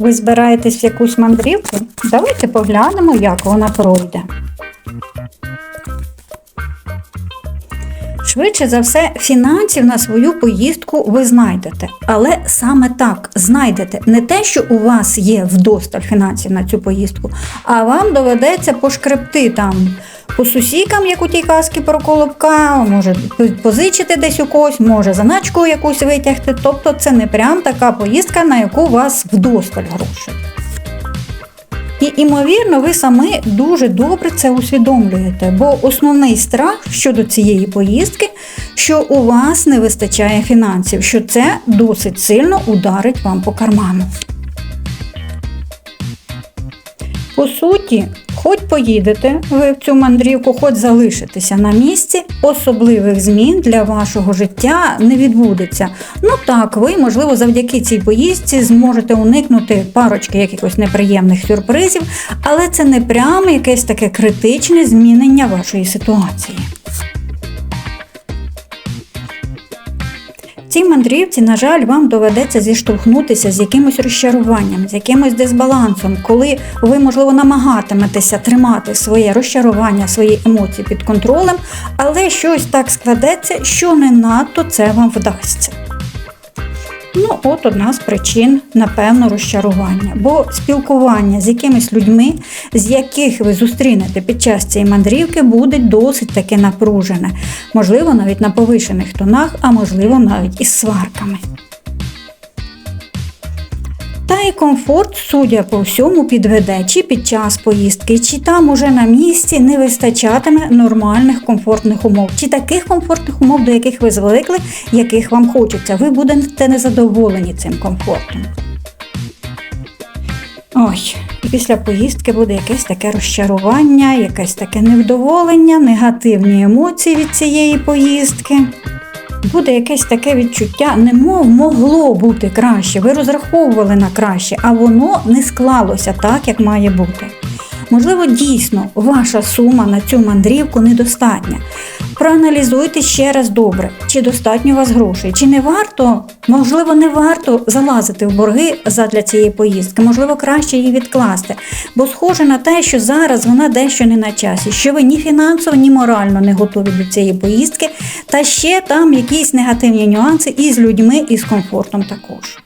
Ви збираєтесь в якусь мандрівку? Давайте поглянемо, як вона пройде. Швидше за все, фінансів на свою поїздку ви знайдете. Але саме так знайдете не те, що у вас є вдосталь фінансів на цю поїздку, а вам доведеться пошкребти там по сусікам, як у тій казки про колобка, може позичити десь у когось, може заначку якусь витягти. Тобто це не прям така поїздка, на яку вас вдосталь грошей. І, імовірно, ви самі дуже добре це усвідомлюєте, бо основний страх щодо цієї поїздки, що у вас не вистачає фінансів, що це досить сильно ударить вам по карману. По суті, хоч поїдете ви в цю мандрівку, хоч залишитеся на місці, особливих змін для вашого життя не відбудеться. Ну так, ви, можливо, завдяки цій поїздці зможете уникнути парочки якихось неприємних сюрпризів, але це не прямо якесь таке критичне змінення вашої ситуації. Цій мандрівці, на жаль, вам доведеться зіштовхнутися з якимось розчаруванням, з якимось дисбалансом, коли ви, можливо, намагатиметеся тримати своє розчарування, свої емоції під контролем, але щось так складеться, що не надто це вам вдасться. Ну, от одна з причин, напевно, розчарування. Бо спілкування з якимись людьми, з яких ви зустрінете під час цієї мандрівки, буде досить таки напружене. Можливо, навіть на повишених тонах, а можливо, навіть із сварками. Й комфорт, судя по всьому, підведе чи під час поїздки, чи там уже на місці не вистачатиме нормальних комфортних умов, чи таких комфортних умов, до яких ви звикли, яких вам хочеться. Ви будете незадоволені цим комфортом. Ой, і після поїздки буде якесь таке розчарування, якесь таке невдоволення, негативні емоції від цієї поїздки. Буде якесь таке відчуття, немов могло бути краще. Ви розраховували на краще, а воно не склалося так, як має бути. Можливо, дійсно ваша сума на цю мандрівку недостатня. Проаналізуйте ще раз добре, чи достатньо у вас грошей, чи не варто, можливо, не варто залазити в борги задля цієї поїздки, можливо, краще її відкласти. Бо схоже на те, що зараз вона дещо не на часі, що ви ні фінансово, ні морально не готові до цієї поїздки, та ще там якісь негативні нюанси і з людьми, і з комфортом також.